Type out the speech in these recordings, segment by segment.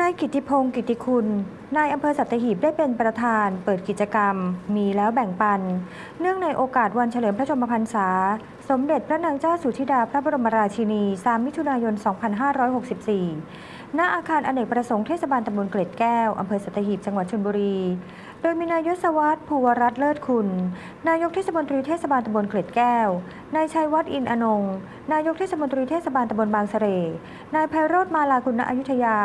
นายกิติพงศ์กิติคุณ นายอำเภอสัตหีบได้เป็นประธานเปิดกิจกรรม มีแล้วแบ่งปัน เนื่องในโอกาสวันเฉลิมพระชนมพรรษา สมเด็จพระนางเจ้าสุธิดาพระบรมราชินี 3 มิถุนายน 2564 ณ อาคารอเนกประสงค์เทศบาลตำบลเกล็ดแก้ว อำเภอสัตหีบ จังหวัดชลบุรี ดยมีนายยศวัฒน์ภูวรัตน์เลิศคุณ นายกเทศมนตรีเทศบาลตำบลเกล็ดแก้ว นายชัยวัฒน์อินอนง นายกเทศมนตรีเทศบาลตำบลบางเสร่นายไพโรธมาลาคุณณอยุธยา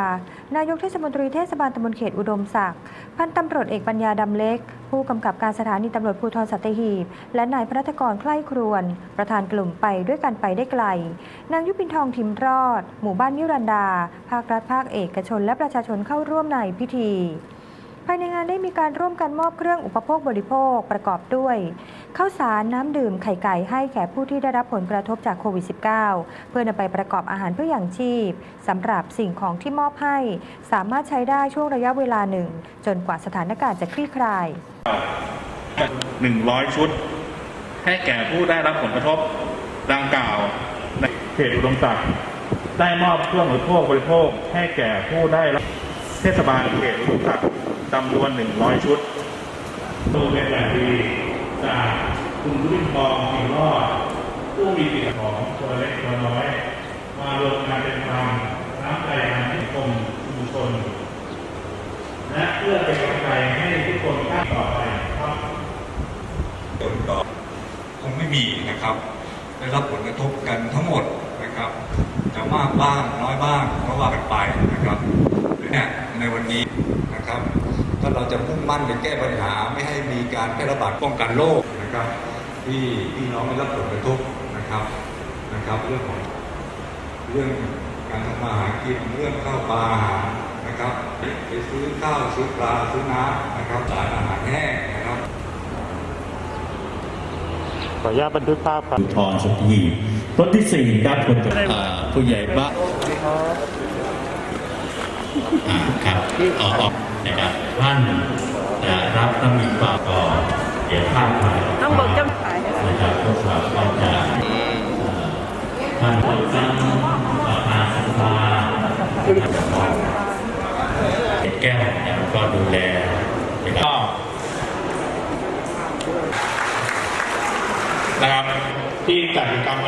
นายกเทศมนตรีเทศบาลตำบลเขตอุดมศักดิ์ พันตำรวจเอกปัญญาดำเล็ก ผู้กำกับการสถานีตำรวจภูธรสัตหีบ และนายพระกรใคร่ครวน ประธานกลุ่มไปด้วยกันไปได้ไกล นางยุพินทองทิมรอด หมู่บ้านนิรันดา ภาครัฐภาคเอกชน และประชาชนเข้าร่วมในพิธีายในงานได้มีการร่วมกันมอบเครื่องอุปโภคบริโภคประกอบด้วยข้าวสารน้ำดื่มไข่ไก่ให้แก่ผู้ที่ได้รับผลกระทบจากโควิด -19 เพื่อนำไปประกอบอาหารเพื่ออย่างชีพสำหรับสิ่งของที่มอบให้ สามารถใช้ได้ช่วงระยะเวลาหนึ่ง จนกว่าสถานการณ์จะคลี่คลาย 100 ชุด ให้แก่ผู้ได้รับผลกระทบดังกล่าวในเขตอุดมศักดิ์ได้มอบเครื่องอุปโภคบริโภคให้แก่ผู้ได้รับ เทศบาลเขตอุดมศักดิ์จำนวน 100 ชุดดูเป็นอย่างดีจากคุณรุ่นทองสิงรอด ผู้มีจิตของตัวเล็กตัวน้อย มารวมกันเป็นพลังน้ำใจทางสังคมชุมชน และเพื่อเป็นกำลังใจให้ทุกคนก้าวต่อไปครับผลก็คงไม่มีนะครับ ได้รับผลกระทบกันทั้งหมดนะครับ จะมากบ้างน้อยบ้างก็ว่ากันไปนะครับ ในวันนี้นะครับ ถ้าเราจะมุ่งมั่นไปแก้ปัญหาไม่ให้มีการแพร่ระบาดป้องกันโรคนะครับ ที่พี่น้องได้รับผลกระทบนะครับนะครับ เรื่องของเรื่องการทำมาหากินเรื่องข้าวปลาอาหารนะครับไปซื้อข้าวซื้อปลาซื้อน้ำนะครับสารอาหารแห้งนะครับขออนุญาตบันทึกภาพครับภูทรสุธีรถที่สี่ครับคนกับอ่าผู้ใหญ่บ้านอ่า ครับออกออกนะครับท่านจะรับน้ำมีปากก่อเดี๋ยวภาพถ่ายต้องบอกเจ้าขายนะครับพวกเราก็จะเอ่อท่านผู้ตั้งประธานสภาเด็กแก้วเนี่ยก็ดูแลนะครับนะครับที่จัดกิจกรรม